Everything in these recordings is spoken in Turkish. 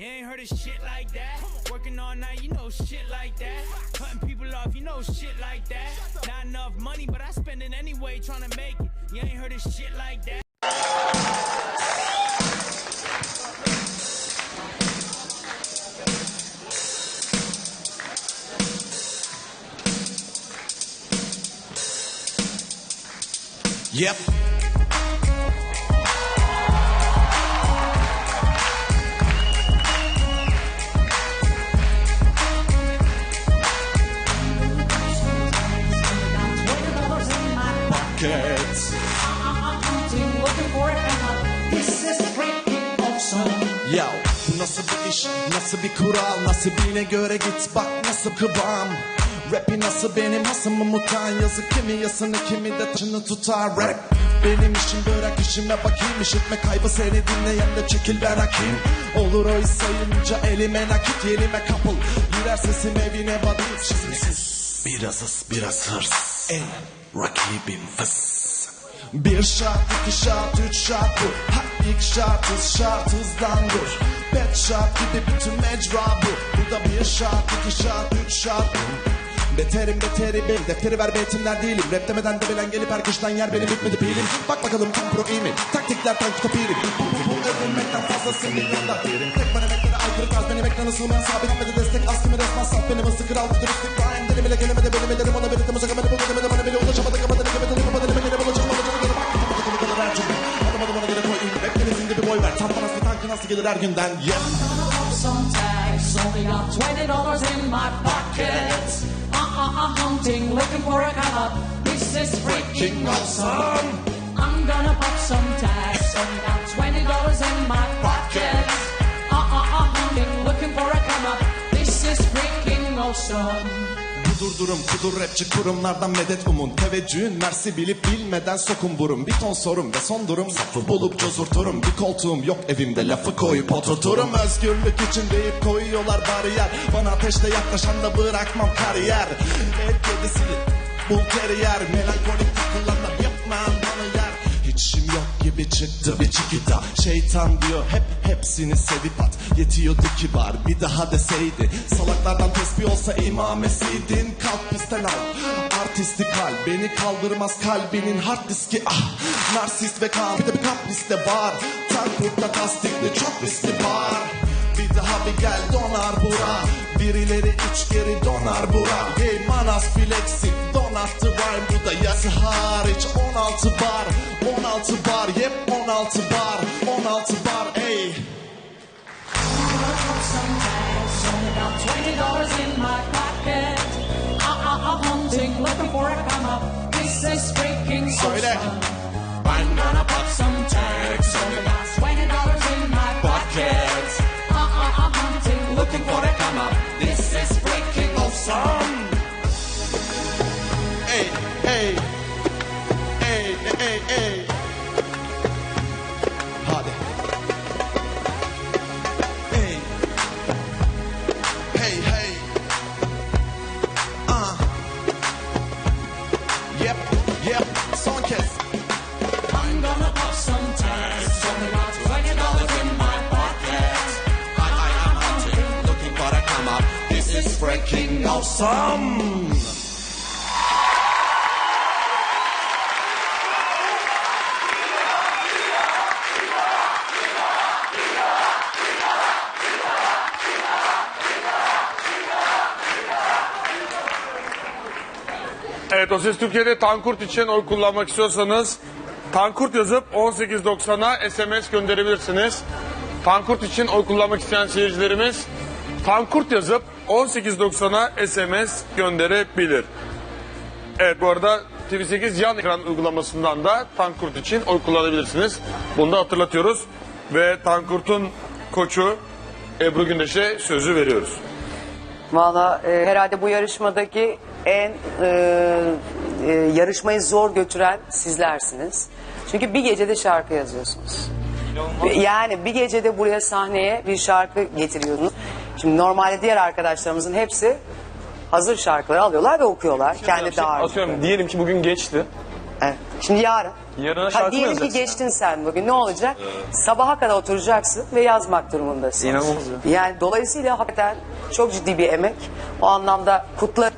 You ain't heard of shit like that. Working all night, you know shit like that. Cutting people off, you know shit like that. Not enough money, but I spend it anyway trying to make it. You ain't heard of shit like that. Yep. Ya bu nasıl bir iş, nasıl bir kural, nasibine göre git bak nasıl kıvam. Rapi nasıl benim hasımı mutan? Yazı kimi yasını kimi de taşını tutar. Rap. Benim işim bırak işime bakayım. İşitme kaybı seni dinleyen de çekil ben hakim Olur o iş sayınca elime nakit yerime kapıl. Girer sesim evine Şimdi sus biraz hız biraz hırs. Ey rakibim fıs. Bir şart, iki şart, üç şart bu. Ha ilk şart, hız şart, hızlandır. Pet şart gibi bütün mecra bu. Bu da bir şart, iki şart, üç şart bu Beterim beteri bil Defteri ver betimler değilim. Rap demeden de bilen gelip her kıştan yer benim bitmedi pilim. Bak bakalım tam pro iyi mi? Taktikler tank topirim Bu bu bu övünmekten fazlası milyonda birim Tek bana emeklere aykırı tarz benim ekranı sığmayan sabitmedi destek. Askımı resmen saf benim ısı kral turistik rhyme Deli bile gelemedi benim ederim ona bir ritmi sakamını buldu demedi bana bile ulaşamadı kapadı Nefemet elimi bana elime gene bulaşamadı Canı gene bak kapı kapı kalır her cümle Adım adım ona göre koy in Rap denizinde bir boy ver. Tam parası tankı nasıl gelir her günden? Yeah Pop some tags, only got twenty dollars in my pocket. Uh uh uh, hunting, looking for a come up. This is freaking awesome. I'm gonna pop some tags, only got twenty dollars in my pocket. Uh uh uh, hunting, looking for a come up. This is freaking awesome. Budur durum kudur rapçi kurumlardan medet umun. Teveccühün mersi bilip bilmeden sokun burun. Bir ton sorum ve son durum safı bulup cozurturum. Bir koltuğum yok evimde lafı koyup oturturum. Özgürlük için deyip koyuyorlar bariyer. Bana ateşle yaklaşan da bırakmam kariyer. El kedisi bul teriyer Melankolik takılanlar yapmam bana yer. Hiçim yok gibi çıktı bir çıkıda Şeytan diyor hep hepsini sevip at Yetiyordu kibar. Bir daha deseydi Salaklardan tesbih olsa imamesiydin. Kalk pistten al Artistik hal beni kaldırmaz kalbinin hard diski. Ah Narsist ve kan. Bir de bir kap var. Tankurtla tasdikli çok riskli var bir daha bir gel donar bura Birileri üç geri donar bura Hey manas flexi donattı rhyme Bu da yazı hariç 16 bar 16 bar yep 16 bar 16 bar ey Pop some tags, only got twenty dollars in my pocket. Hunting, looking for a come up. This is freaking Söyle. awesome. Yep yep son kez I'm gonna pop some tags, only got twenty dollars in my pocket. I, I am hunting, looking for a come up. This is freaking awesome. Evet O Ses Türkiye'de Tankurt için oy kullanmak istiyorsanız Tankurt yazıp 1890'a SMS gönderebilirsiniz. Tankurt için oy kullanmak isteyen seyircilerimiz Tankurt yazıp 1890'a SMS gönderebilir. Evet bu arada TV8 yan ekran uygulamasından da Tankurt için oy kullanabilirsiniz. Bunu da hatırlatıyoruz. Ve Tankurt'un koçu Ebru Gündeş'e sözü veriyoruz. Valla e, herhalde bu yarışmadaki en e, e, yarışmayı zor götüren sizlersiniz. Çünkü bir gecede şarkı yazıyorsunuz. Yani bir gecede buraya sahneye bir şarkı getiriyorsunuz. Şimdi normalde diğer arkadaşlarımızın hepsi hazır şarkıları alıyorlar ve okuyorlar. Kendi dağarcıkları. Atıyorum diyelim ki bugün geçti. Evet. Şimdi yarın Yarına Ha, şarkı mı diyelim ki geçtin sen bugün ne olacak? Sabaha kadar oturacaksın ve yazmak durumundasın. İnanılmaz ya. Yani dolayısıyla hakikaten çok ciddi bir emek. O anlamda kutlar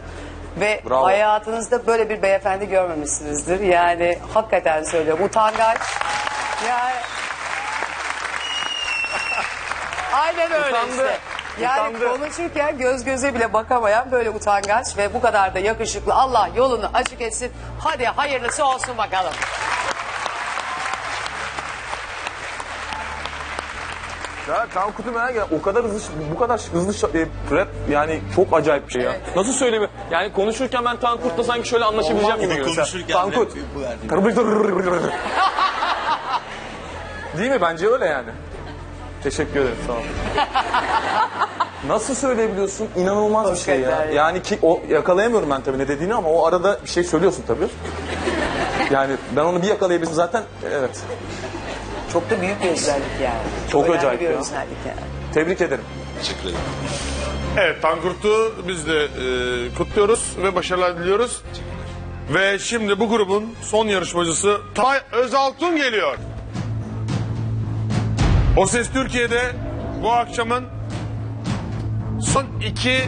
ve Bravo. hayatınızda böyle bir beyefendi görmemişsinizdir. Yani hakikaten söylüyorum utangaç. Yani Aynen öyle Utandı. işte. Yani Utandı. konuşurken göz göze bile bakamayan böyle utangaç ve bu kadar da yakışıklı. Allah yolunu açık etsin. Hadi hayırlısı olsun bakalım. Ya Tankut'u merak ediyorum. O kadar hızlı, bu kadar hızlı e, rap yani çok acayip bir şey ya. Nasıl söyleyeyim? Yani konuşurken ben Tankut'la sanki şöyle anlaşabileceğim gibi geliyor. Mesela, Tankut. Değil mi? Bence öyle yani. Teşekkür ederim. Sağ ol. Nasıl söyleyebiliyorsun? İnanılmaz bir şey ya. Yani ki o yakalayamıyorum ben tabii ne dediğini ama o arada bir şey söylüyorsun tabii. Yani ben onu bir yakalayabilsem zaten evet. Çok da büyük bir özellik yani. Çok önemli acayip bir ya. özellik yani. Tebrik ederim. Evet Tankurt'u biz de e, kutluyoruz ve başarılar diliyoruz. Ve şimdi bu grubun son yarışmacısı Tay Özaltun geliyor. O Ses Türkiye'de bu akşamın son iki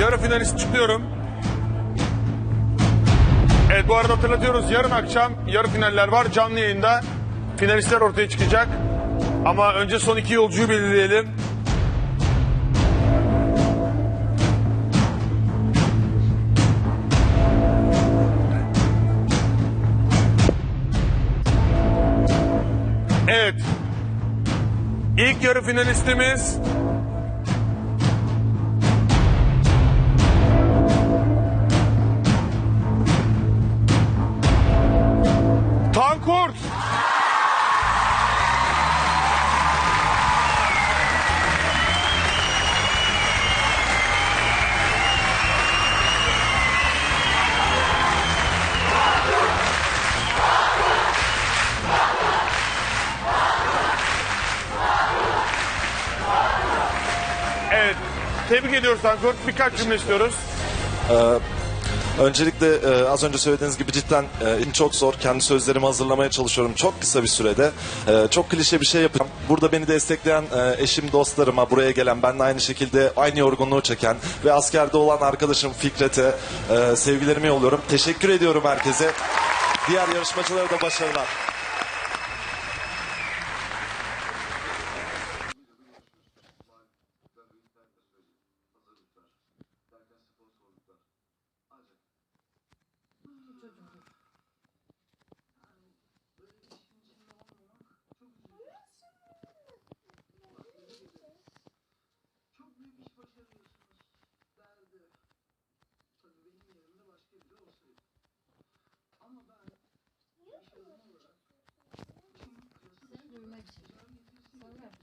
yarı finalist çıkıyorum. Evet bu arada hatırlatıyoruz yarın akşam yarı finaller var canlı yayında. Finalistler ortaya çıkacak. Ama önce son iki yolcuyu belirleyelim. Evet. İlk yarı finalistimiz Tankurt. Tebrik ediyoruz Tankurt. Birkaç cümle istiyoruz. Öncelikle e, az önce söylediğiniz gibi cidden e, çok zor. Kendi sözlerimi hazırlamaya çalışıyorum çok kısa bir sürede. E, çok klişe bir şey yapacağım. Burada beni destekleyen e, eşim, dostlarıma, buraya gelen, benimle aynı şekilde aynı yorgunluğu çeken ve askerde olan arkadaşım Fikret'e e, sevgilerimi yolluyorum. Teşekkür ediyorum herkese. Diğer yarışmacılara da başarılar. Sen dövmek için. Sana.